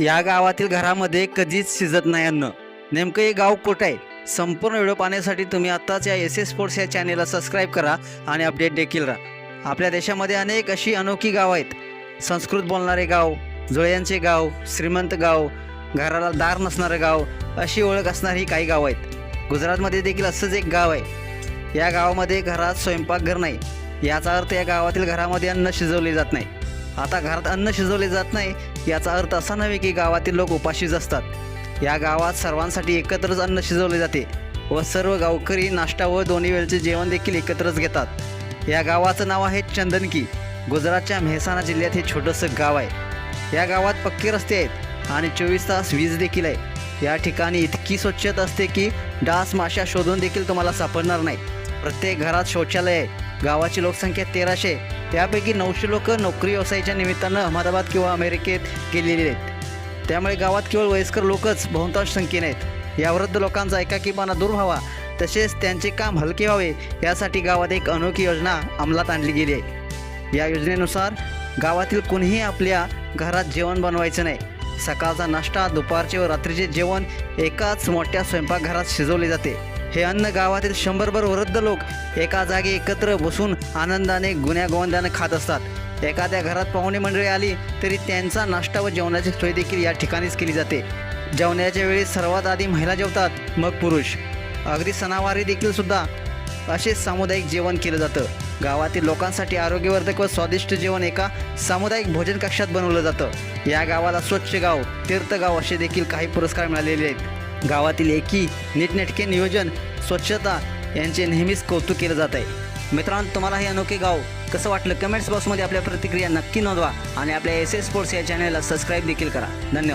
या गावातील घरामध्ये कधीच शिजत नाही अन्न. नेमकं हे गाव कुठं आहे? संपूर्ण व्हिडिओ पाहण्यासाठी तुम्ही आत्ताच या एस एस स्पोर्ट्स या चॅनेलला सबस्क्राईब करा आणि अपडेट देखील राहा. आपल्या देशामध्ये अनेक अशी अनोखी गावं आहेत. संस्कृत बोलणारे गाव जुळ्यांचे गाव श्रीमंत गाव घराला दार नसणारं गाव अशी ओळख असणारी काही गावं आहेत. गुजरातमध्ये देखील असंच एक गाव आहे. या गावामध्ये घरात स्वयंपाकघर नाही. याचा अर्थ या गावातील घरामध्ये अन्न शिजवले जात नाही. आता घरात अन्न शिजवले जात नाही याचा अर्थ असा नव्हे की गावातील लोक उपाशीच असतात. या गावात सर्वांसाठी एकत्रच अन्न शिजवले जाते व सर्व गावकरी नाश्ता व दोन्ही वेळचे जेवण देखील एकत्रच घेतात. या गावाचं नाव आहे चंदनकी. गुजरातच्या मेहसाणा जिल्ह्यात हे छोटंसं गाव आहे. या गावात पक्के रस्ते आहेत आणि चोवीस तास वीज देखील आहे. या ठिकाणी इतकी स्वच्छता असते की डास माशा शोधून देखील तुम्हाला सापडणार नाही. प्रत्येक घरात शौचालय आहे. गावाची लोकसंख्या तेराशे. त्यापैकी नऊशे लोक नोकरी व्यवसायाच्या निमित्तानं अहमदाबाद किंवा अमेरिकेत गेलेली आहेत. त्यामुळे गावात केवळ वयस्कर लोकच बहुतांश संख्येने आहेत. या वृद्ध लोकांचा एकाकीपणा दूर व्हावा तसेच त्यांचे काम हलके व्हावे यासाठी गावात एक अनोखी योजना अंमलात आणली गेली आहे. या योजनेनुसार गावातील कोणीही आपल्या घरात जेवण बनवायचं नाही. सकाळचा नाश्ता दुपारचे व रात्रीचे जेवण एकाच मोठ्या स्वयंपाकघरात शिजवले जाते. हे अन्न गावातील शंभरभर वृद्ध लोक एका जागी एकत्र बसून आनंदाने गुन्ह्या खात असतात. एखाद्या घरात पाहुणे मंडळी आली तरी त्यांचा नाश्ता व जेवणाची सोय देखील या ठिकाणीच केली जाते. जेवणाच्या वेळी सर्वात आधी महिला जेवतात मग पुरुष. अगदी सणावारी देखील सुद्धा असे सामुदायिक जेवण केलं जातं. गावातील लोकांसाठी आरोग्यवर्धक व स्वादिष्ट जेवण एका सामुदायिक भोजन कक्षात बनवलं जातं. या गावाला स्वच्छ गाव तीर्थगाव असे देखील काही पुरस्कार मिळालेले आहेत. गावातील एकी नीटनेटके नियोजन स्वच्छता यांचे नेहमीच कौतुक केलं जात आहे मित्रांनो तुम्हाला हे अनोखे गाव कसं वाटलं? कमेंट्स बॉक्समध्ये आपल्या प्रतिक्रिया नक्की नोंदवा आणि आपल्या एस एस स्पोर्ट्स या चॅनलला सबस्क्राईब देखील करा. धन्यवाद.